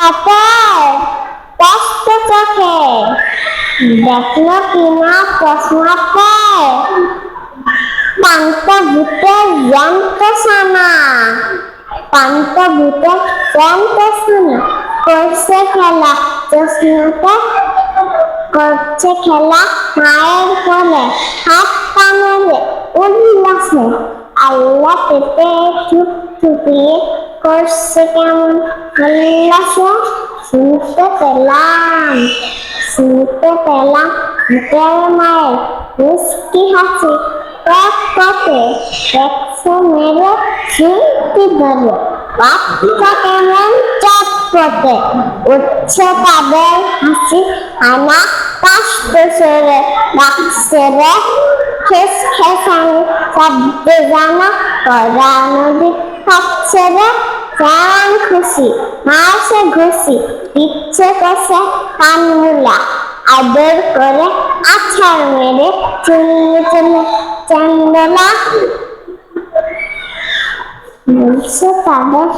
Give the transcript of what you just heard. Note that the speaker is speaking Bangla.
তাতে কষ্ট চোখে দেখল কিনা প্রশ্ন পান্ত ভূতের যন্ত্রসানা পান্ত ভূতের যন্ত্রসানা করছে খেলা চশমাতে করছে খেলা মায়ের কোলে হাত মেলে উল্লাসে আল্লাহ পেতে চুপ চুপিয়ে করছে কেমন শুনতে পেলাম। শুনতে পেলাম ভূতের মায়ের মিষ্টি হাসি। এক পথে একশো মেরে শুনতে ধরে। বাচ্চা কেমন চটপটে উঠছে তাদের হাসি, আনা কাষ্ট সরে, ডাকছে রে, খেস খেসানি, শব্দে জানা করা নদী রে। কেমন খুশি মাসে ঘুষি ইচ্ছে কষে কানমুলা আদর করে আছাড় মেরে চুল্লি চুল্লি চন্দনা বলছে তাদের.